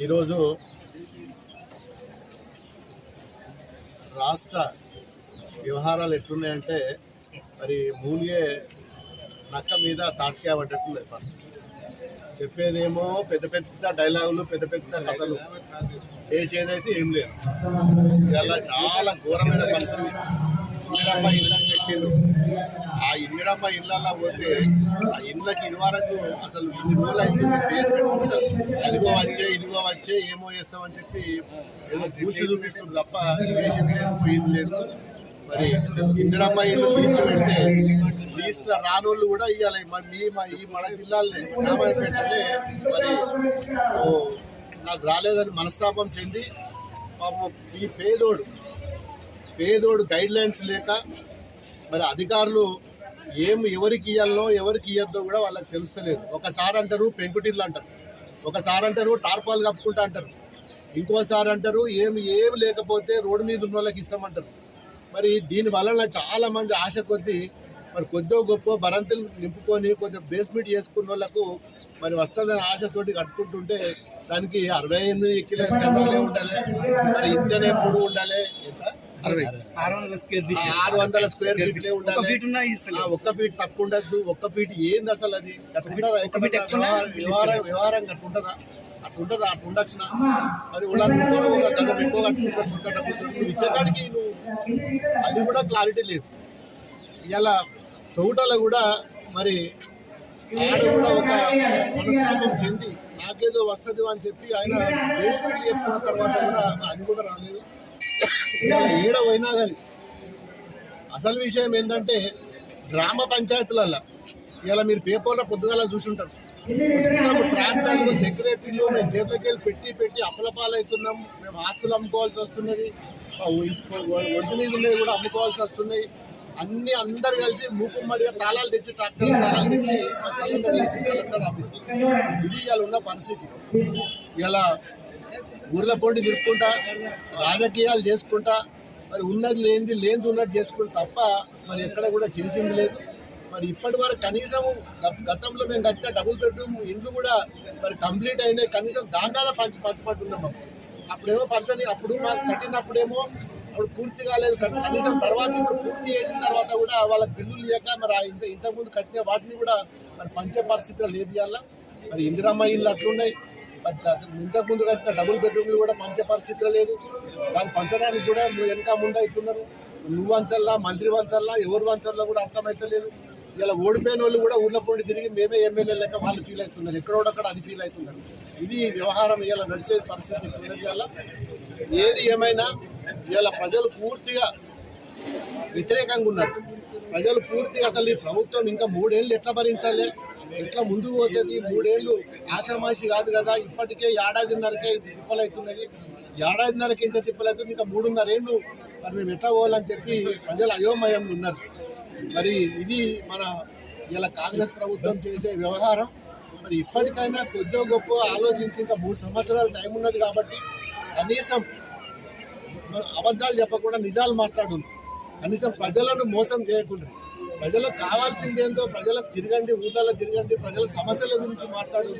ఈరోజు రాష్ట్ర వ్యవహారాలు ఎట్లున్నాయంటే మరి మూలిగే నక్క మీద తాటికాయ పడ్డట్టుంది పరిస్థితి చెప్పేదేమో పెద్ద పెద్ద డైలాగులు పెద్ద పెద్ద కథలు. చేసేదైతే ఏం లేదు. ఇవాళ చాలా ఘోరమైన పరిస్థితి. ఇందిరమ్మ ఇళ్ళని పెట్టిండు ఇందిరమ్మ ఇళ్ళల్లో పోతే ఆ ఇళ్ళకి ఇది వరకు అసలు ఇన్ని రోజులు అవుతుంది పేరు పెట్టుకుంటారు అదిగో వచ్చే ఇదిగో వచ్చే ఏమో చేస్తామని చెప్పి ఏదో పూసి చూపిస్తుంది తప్ప చేసింది లేదు పోయింది లేదు. మరి ఇందిరమ్మ ఇల్లు లీస్ట్ పెడితే లీస్ట్ రానోళ్ళు కూడా ఇవ్వాలి మరి మీ మా ఈ మన జిల్లాలనే రామాయపేటనే మరి ఓ నాకు రాలేదని మనస్తాపం చెంది పాపం ఈ పేదోడు పేదోడు గైడ్ లైన్స్ లేక మరి అధికారులు ఏం ఎవరికి ఇవ్వాలనో ఎవరికి ఇవ్వద్దో కూడా వాళ్ళకి తెలుస్తలేదు. ఒకసారి అంటారు పెంకుటిల్లు అంటారు. ఒకసారి అంటారు టార్పాలు కప్పుకుంటా అంటారు. ఇంకోసారి అంటారు ఏమి ఏమి లేకపోతే రోడ్డు మీద ఉన్న వాళ్ళకి ఇస్తామంటారు. మరి దీని వలన చాలా మంది ఆశ కొద్దీ మరి కొద్దో గొప్ప బరంతులు నింపుకొని కొద్దిగా బేస్మెంట్ చేసుకున్న వాళ్ళకు మరి వస్తుందని ఆశతోటి కట్టుకుంటుంటే దానికి అరవై ఎనిమిది కిలో ఉండాలి మరి ఇంతనే పొడుగు ఉండాలి ఆరు వందల స్క్వేర్ ఫీట్. ఒక్క ఫీట్. తక్కువ ఉండద్దు ఒక్క ఫీట్ ఏంది అసలు అది? అట్లుంటదా? వ్యవహారం అట్లుంటదా అట్లుంటదా అట్లుండొచ్చునా? మరి ఒక గజం ఎక్కువ కట్టుకుంటారు సొంత డబ్బులు నువ్వు ఇచ్చేకాడికి నువ్వు అది కూడా క్లారిటీ లేదు. ఇలా తోటలో కూడా మరి ఆడ కూడా ఒక మనస్తాపం చెంది నాకేదో వస్తుంది అని చెప్పి ఆయన బేస్మెంట్ చెప్పుకున్న తర్వాత కూడా అది కూడా రాలేదు. ఈడ పోయినా కానీ అసలు విషయం ఏంటంటే గ్రామ పంచాయతీలలో ఇలా మీరు పేపర్లో పొద్దుగాల చూసుంటారు. ప్రాంతాలు ప్రాంతాల్లో సెక్రటరీలు మేము జేబులకి వెళ్ళి పెట్టి పెట్టి అప్పలపాలవుతున్నాం. మేము ఆస్తులు అమ్ముకోవాల్సి వస్తున్నది. ఒడ్డు మీద ఉన్నవి కూడా అమ్ముకోవాల్సి వస్తున్నాయి. అన్ని అందరు కలిసి మూకుమ్మడిగా తాళాలు తెచ్చి ట్రాక్టర్లు తాళాలు తెచ్చి సిలిండర్ వేసి కలెక్టర్ ఆఫీస్లో ఇది ఇవాళ ఉన్న పరిస్థితి. ఇలా ఊర్ల పొండి తిరుక్కుంటా రాజకీయాలు చేసుకుంటా మరి ఉన్నది లేనిది లేనిది ఉన్నది చేసుకుంటా తప్ప మరి ఎక్కడ కూడా చేసింది లేదు. మరి ఇప్పటి వరకు కనీసం గత- గతంలో మేము కట్టిన డబుల్ బెడ్రూమ్ ఇండ్లు కూడా మరి కంప్లీట్ అయినాయి. కనీసం దాంట్లో పంచి పంచబట్టున్నాం మాకు అప్పుడేమో పంచని అప్పుడు మాకు కట్టినప్పుడేమో అప్పుడు పూర్తి కాలేదు. కనీసం తర్వాత ఇప్పుడు పూర్తి చేసిన తర్వాత కూడా వాళ్ళకి బిల్లులు లేక మరి ఇంత ఇంతకుముందు కట్టిన వాటిని కూడా మరి పంచే పరిస్థితిలో లేదు ఇవాళ. మరి ఇందిరమ్మ ఇల్లు అట్లున్నాయి. ఇంతకు ముందు కట్టిన డబుల్ బెడ్రూమ్లు కూడా పంచే పరిస్థితిలో లేదు. దాన్ని పంచడానికి కూడా నువ్వు వెనక ముందా ఇస్తున్నారు నువ్వు వంచల్లా మంత్రి వంచల్లా ఎవరు వంచల్లా కూడా అర్థమైతలేదు. ఇలా ఓడిపోయిన వాళ్ళు కూడా ఊళ్ళో పోటీ తిరిగి మేమే ఎమ్మెల్యే లెక్క వాళ్ళు ఫీల్ అవుతున్నారు. ఎక్కడోడక్కడ అది ఫీల్ అవుతున్నారు. ఇది వ్యవహారం ఇలా నడిచే పరిస్థితి ఉన్నది ఇవాళ ఏది ఏమైనా ఇలా ప్రజలు పూర్తిగా వ్యతిరేకంగా ఉన్నారు. ప్రజలు పూర్తిగా అసలు ఈ ప్రభుత్వం ఇంకా మూడేళ్ళు ఎట్లా భరించాలి? ఎట్లా ముందుకు పోతుంది? మూడేళ్ళు ఆషామాషి కాదు కదా. ఇప్పటికే ఏడాదిన్నరకే తిప్పలవుతున్నది ఏడాదిన్నరకి ఇంత తిప్పలవుతుంది ఇంకా మూడున్నర ఏళ్ళు మరి మేము ఎట్లా పోవాలని చెప్పి ప్రజలు అయోమయం ఉన్నారు. మరి ఇది మన ఇలా కాంగ్రెస్ ప్రభుత్వం చేసే వ్యవహారం. మరి ఇప్పటికైనా కొద్దిగా గొప్ప ఆలోచించి ఇంకా మూడు సంవత్సరాలు టైం ఉన్నది కాబట్టి కనీసం అబద్ధాలు చెప్పకుండా నిజాలు మాట్లాడుంది కనీసం ప్రజలను మోసం చేయకుండా. ప్రజలకు కావాల్సిందేందో ప్రజలకు తిరగండి ఊళ్ళలో తిరగండి ప్రజల సమస్యల గురించి మాట్లాడు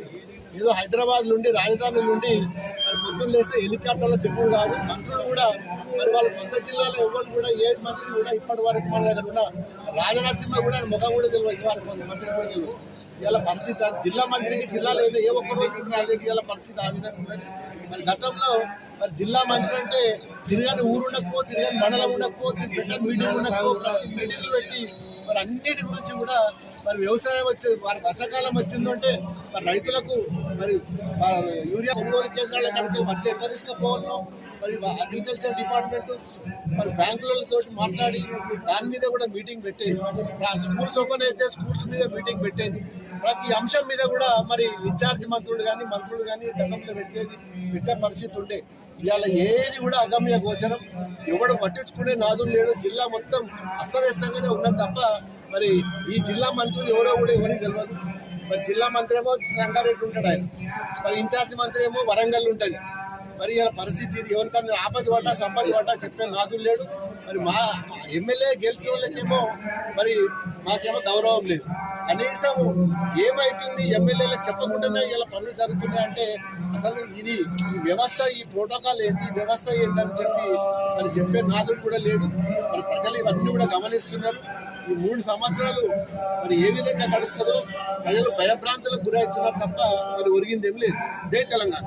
ఏదో హైదరాబాద్ నుండి రాజధాని నుండి మరి పొద్దున్న తిప్పు హెలికాప్టర్ల కాదు. మంత్రులు కూడా మరి వాళ్ళ సొంత జిల్లాలో ఎవరు కూడా ఏ మంత్రి కూడా ఇప్పటి వరకు మన దగ్గర ఉన్న రాజనరసింహ కూడా ముఖం కూడా తెలియదు. ఇవాళ కొంత మంత్రి కూడా తెలియదు ఇలా పరిస్థితి జిల్లా మంత్రికి జిల్లాలో ఏదో ఏ ఒక్క వ్యక్తి రాలేదు ఇలా పరిస్థితి ఆ విధంగా ఉన్నది. మరి గతంలో మరి జిల్లా మంత్రి అంటే తిరగని ఊరు ఉండకపో తిరగని మండలం ఉండకపో పెట్టని మీటింగ్ ఉండకపో ప్రతి మీటింగ్లు పెట్టి మరి అన్నిటి గురించి కూడా మరి వ్యవసాయం వచ్చి వారి వర్షాకాలం వచ్చిందంటే మరి రైతులకు మరి యూరియా కొనుగోలు కేంద్రాల కనుక మట్టి ఎట్లా తీసుకుపోవాలో మరి అగ్రికల్చర్ డిపార్ట్మెంట్ మరి బ్యాంకులతో మాట్లాడి దాని మీద కూడా మీటింగ్ పెట్టేది. స్కూల్స్ ఓపెన్ అయితే స్కూల్స్ మీద మీటింగ్ పెట్టేది. ప్రతి అంశం మీద కూడా మరి ఇన్ఛార్జ్ మంత్రులు కానీ మంత్రులు కానీ గతంలో పెట్టేది పెట్టే పరిస్థితి ఉండే. ఇవాళ ఏది కూడా అగమ్య గోచరం. ఎవడు పట్టించుకునే నాదులు లేడు. జిల్లా మొత్తం అస్తవ్యస్తంగానే ఉన్నది తప్ప మరి ఈ జిల్లా మంత్రులు ఎవరో కూడా ఎవరికి తెలియదు మరి జిల్లా మంత్రి ఏమో సంగారెడ్డి ఉంటాడు ఆయన. మరి ఇన్ఛార్జ్ మంత్రి ఏమో వరంగల్ ఉంటుంది. మరి ఇలా పరిస్థితి ఇది. ఎవరికన్నా ఆపద పడ్డా సంపద పడ్డా చెప్పే నాదులు లేడు. మరి మా ఎమ్మెల్యే గెలిచిన వాళ్ళకేమో మరి మాకేమో గౌరవం లేదు. కనీసం ఏమైతుంది? ఎమ్మెల్యేలకు చెప్పకుండానే ఇలా పనులు జరుగుతున్నాయి అంటే అసలు ఇది ఈ వ్యవస్థ ఈ ప్రోటోకాల్ ఏంటి వ్యవస్థ ఏందని చెప్పి మరి చెప్పే నాదుడు కూడా లేడు. మరి ప్రజలు ఇవన్నీ కూడా గమనిస్తున్నారు. ఈ మూడు సంవత్సరాలు మరి ఏ విధంగా గడుస్తుందో ప్రజలు భయభ్రాంతులకు గురవుతున్నారు తప్ప మరి ఒరిగిందేం లేదు. జై తెలంగాణ.